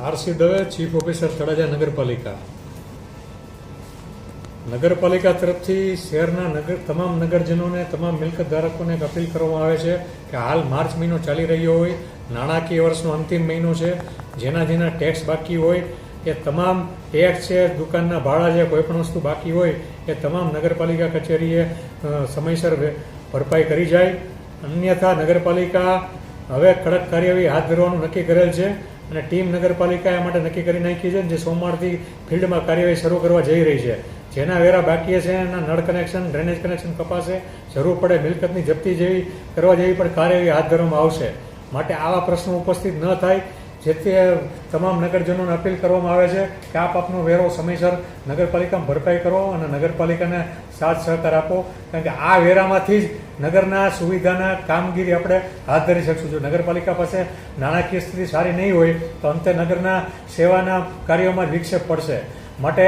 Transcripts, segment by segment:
RC Dave chief officer Talaja નગરપાલિકા. નગરપાલિકા તરફથી શહેરના નગર, તમામ નગરજનોને, તમામ મિલકત ધારકોને અપીલ કરવામાં આવે છે કે હાલ માર્ચ મહિનો ચાલી રહ્યો હોય, નાણાકીય વર્ષનો અંતિમ મહિનો છે, જેના જેના ટેક્સ બાકી હોય, એ તમામ ટેક્સ છે, દુકાનના ભાડા છે કોઈ પણ વસ્તુ બાકી હોય, એ તમામ નગરપાલિકા કચેરીએ સમયસર ભરપાઈ કરી જાય. અન્યથા નગરપાલિકા હવે કડક કાર્યવાહી હાથ ધરવાનું નક્કી કરેલ છે અને ટીમ નગરપાલિકાએ માટે નક્કી કરી નાખી છે જે સોમવારથી ફિલ્ડમાં કાર્યવાહી શરૂ કરવા જઈ રહી છે. જેના વેરા બાકી છે એના નળ કનેક્શન, ડ્રેનેજ કનેક્શન કપાશે, જરૂર પડે મિલકતની જપ્તી જેવી કરવા જેવી પણ કાર્યવાહી હાથ ધરવામાં આવશે. માટે આવા પ્રશ્નો ઉપસ્થિત ન થાય. જેથી તમામ નગરજનોને અપીલ કરવામાં આવે છે કે આપ આપનો વેરો સમયસર નગરપાલિકામાં ભરપાઈ કરો અને નગરપાલિકાને સાથ સહકાર આપો. કારણ કે આ વેરામાંથી જ નગરના સુવિધાના કામગીરી આપણે હાથ ધરી શકશું. જો નગરપાલિકા પાસે નાણાકીય સ્થિતિ સારી નહીં હોય, તો અંતે નગરના સેવાના કાર્યોમાં વિક્ષેપ પડશે. માટે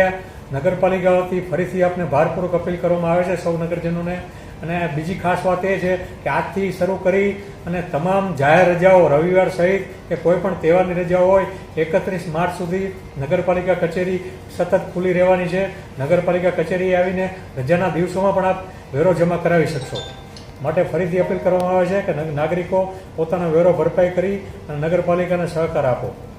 નગરપાલિકા વતી ફરીથી આપને ભારપૂર્વક અપીલ કરવામાં આવે છે સૌ નગરજનોને. અને બીજી ખાસ વાત એ છે કે આજથી શરૂ કરી અને તમામ જાહેર રજાઓ રવિવાર સહિત કે કોઈ પણ તહેવારની રજાઓ હોય, એકત્રીસ માર્ચ સુધી નગરપાલિકા કચેરી સતત ખુલ્લી રહેવાની છે. નગરપાલિકા કચેરી આવીને રજાના દિવસોમાં પણ આપ વેરો જમા કરાવી શકશો. માટે ફરીથી અપીલ કરવામાં આવે છે કે નગ- નાગરિકો પોતાનો વેરો ભરપાઈ કરી અને નગરપાલિકાને સહકાર આપો.